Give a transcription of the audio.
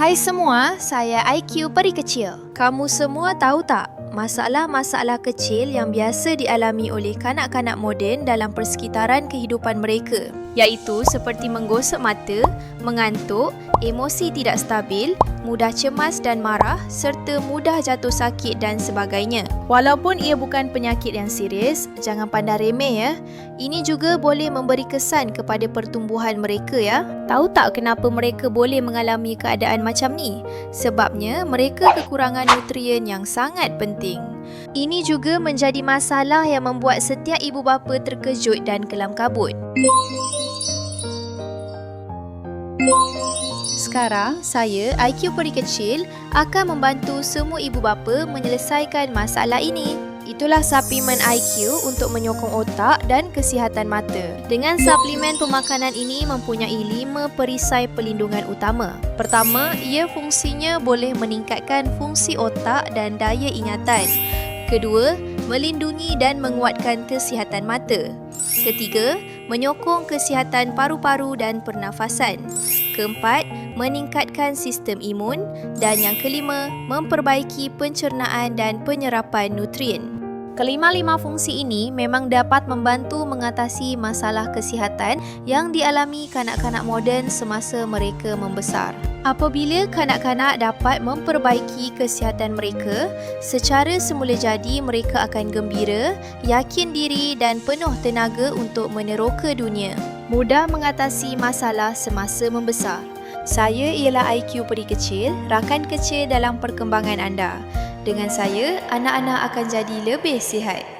Hai semua, saya IQ Peri Kecil. Kamu semua tahu tak masalah-masalah kecil yang biasa dialami oleh kanak-kanak moden dalam persekitaran kehidupan mereka iaitu seperti menggosok mata, mengantuk, emosi tidak stabil, mudah cemas dan marah serta mudah jatuh sakit dan sebagainya. Walaupun ia bukan penyakit yang serius, jangan pandang remeh ya. Ini juga boleh memberi kesan kepada pertumbuhan mereka ya. Tahu tak kenapa mereka boleh mengalami keadaan macam ni? Sebabnya mereka kekurangan nutrien yang sangat penting. Ini juga menjadi masalah yang membuat setiap ibu bapa terkejut dan kelam kabut. Sekarang, saya, IQ Peri Kecil, akan membantu semua ibu bapa menyelesaikan masalah ini. Itulah suplemen IQ untuk menyokong otak dan kesihatan mata. Dengan suplemen pemakanan ini mempunyai lima perisai pelindungan utama. Pertama, ia fungsinya boleh meningkatkan fungsi otak dan daya ingatan. Kedua, melindungi dan menguatkan kesihatan mata. Ketiga, menyokong kesihatan paru-paru dan pernafasan. Keempat, meningkatkan sistem imun. Dan yang kelima, memperbaiki pencernaan dan penyerapan nutrien. Kelima-lima fungsi ini memang dapat membantu mengatasi masalah kesihatan yang dialami kanak-kanak moden semasa mereka membesar. Apabila kanak-kanak dapat memperbaiki kesihatan mereka, secara semula jadi mereka akan gembira, yakin diri dan penuh tenaga untuk meneroka dunia. Mudah mengatasi masalah semasa membesar. Saya ialah IQ Peri Kecil, rakan kecil dalam perkembangan anda. Dengan saya, anak-anak akan jadi lebih sihat.